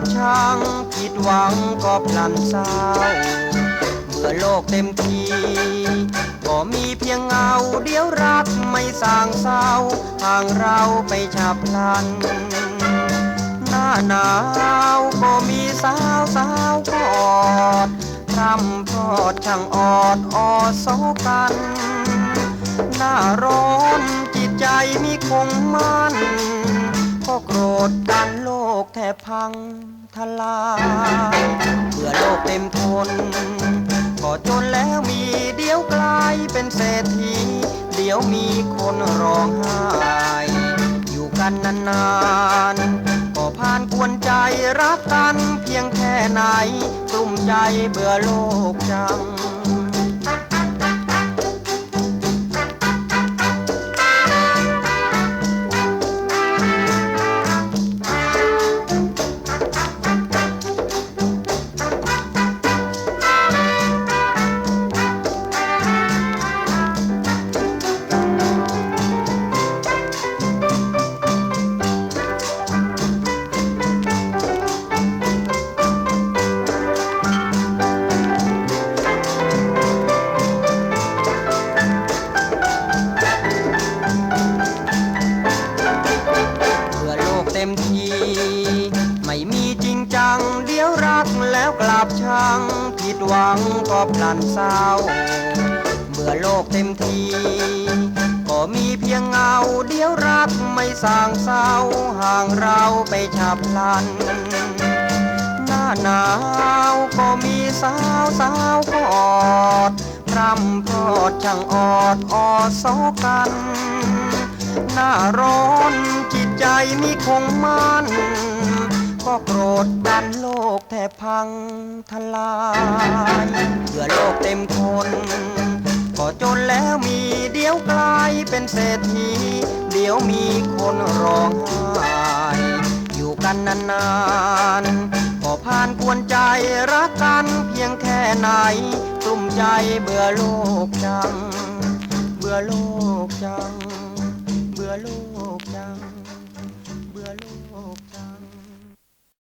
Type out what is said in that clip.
บชังผิดหวังก็พลันเศร้าเมื่อโลกเต็มทีก็มีเพียงเงาเดียวรักไม่สางเศร้าห่างเราไปฉับพลัน หน้าหนาวก็มีสาวสาวกอดพรำพรอดช่างออดออโซกัน หน้าร้อนจิตใจมีคงมันก็โกรธกัน พังทลายเมื่อโลกเต็มทน ก็จนแล้วมีเดี๋ยวกลายเป็นเศรษฐี เดี๋ยวมีคนร้องไห้อยู่กันนานๆ ก็ผ่านกวนใจรักกันเพียงแค่ไหนกลุ่มใจเบื่อโลกจัง มที ไม่มีจริงจัง เดี๋ยวรักแล้วกลับชัง ผิดหวังก็พลันเศร้าเมื่อโลกเต็มที ก็มีเพียงเงา เดี๋ยวรักไม่สางเศร้า ห่างเราไปฉับพลัน หน้าหนาวก็มีสาวสาวกอดพรำพรอดช่างออดออโซกัน หน้าร้อนจิต ใจมีคงมันก็โกรธกันโลกแทบพังทลายเพื่อโลกเต็มทนก็จนแล้วมีเดี๋ยวกลายเป็นเศรษฐี เดี๋ยวมีคนร้องไห้อยู่กันนานๆก็ผ่านกวนใจรักกันเพียงแค่ไหนกลุ่มใจเบื่อโลกจัง เบื่อโลกจัง เบื่อโลกจัง 录